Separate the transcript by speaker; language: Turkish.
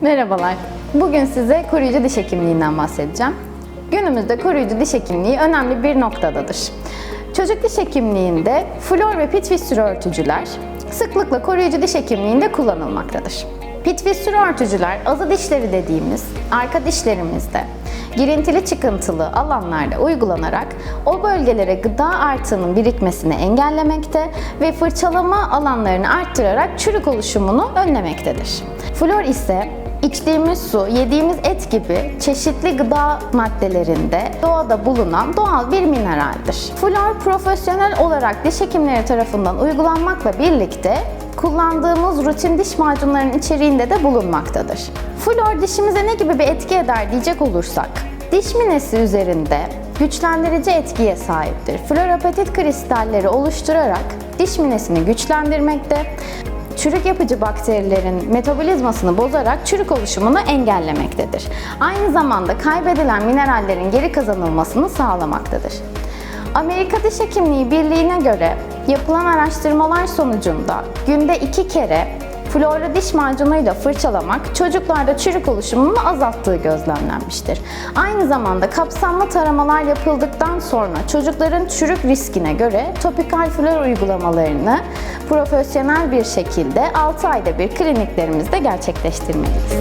Speaker 1: Merhabalar. Bugün size koruyucu diş hekimliğinden bahsedeceğim. Günümüzde koruyucu diş hekimliği önemli bir noktadadır. Çocuk diş hekimliğinde flor ve pit fissürü örtücüler sıklıkla koruyucu diş hekimliğinde kullanılmaktadır. Pit fissürü örtücüler azı dişleri dediğimiz arka dişlerimizde girintili çıkıntılı alanlarda uygulanarak o bölgelere gıda artığının birikmesini engellemekte ve fırçalama alanlarını arttırarak çürük oluşumunu önlemektedir. Flor ise içtiğimiz su, yediğimiz et gibi çeşitli gıda maddelerinde doğada bulunan doğal bir mineraldir. Flor profesyonel olarak diş hekimleri tarafından uygulanmakla birlikte kullandığımız rutin diş macunlarının içeriğinde de bulunmaktadır. Flor dişimize ne gibi bir etki eder diyecek olursak, diş minesi üzerinde güçlendirici etkiye sahiptir. Florapetit kristalleri oluşturarak diş minesini güçlendirmekte, çürük yapıcı bakterilerin metabolizmasını bozarak çürük oluşumunu engellemektedir. Aynı zamanda kaybedilen minerallerin geri kazanılmasını sağlamaktadır. Amerika Diş Hekimliği Birliği'ne göre yapılan araştırmalar sonucunda günde iki kere flora diş macunuyla fırçalamak çocuklarda çürük oluşumunu azalttığı gözlemlenmiştir. Aynı zamanda kapsamlı taramalar yapıldıktan sonra çocukların çürük riskine göre topikal flor uygulamalarını profesyonel bir şekilde 6 ayda bir kliniklerimizde gerçekleştirmeliyiz.